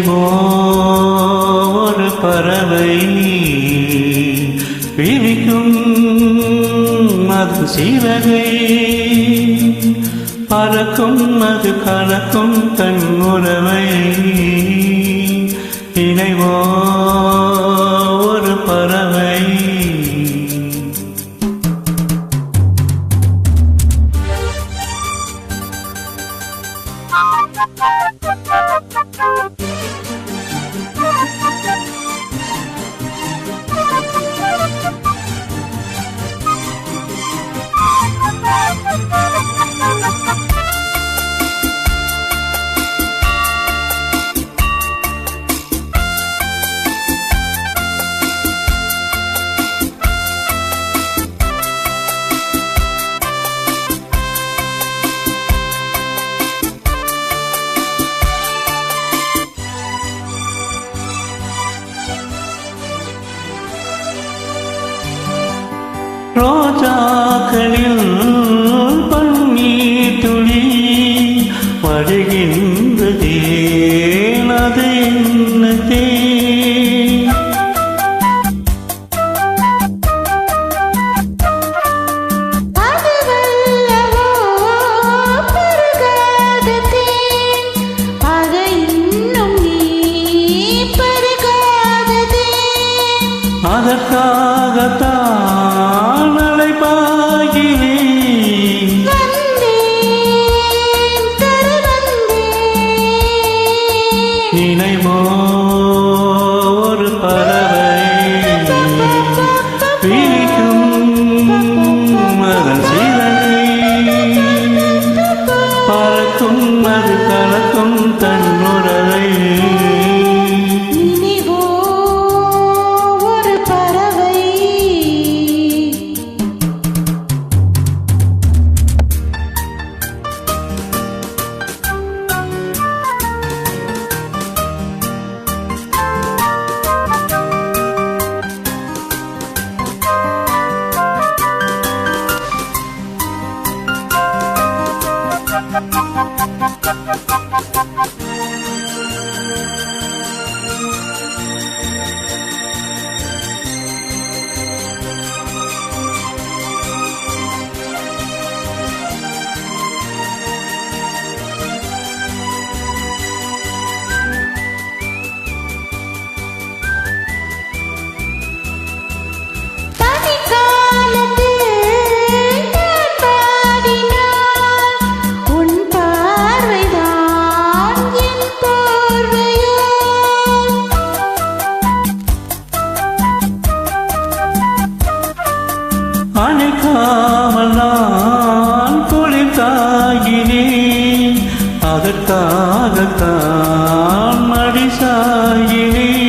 ஒரு பறவை பிரிக்கும் அது சிறகை பறக்கும் அது கலக்கும் தன் உறவை. இணைவோ பறவை. அதற்காகத்தான் அடிசாயினே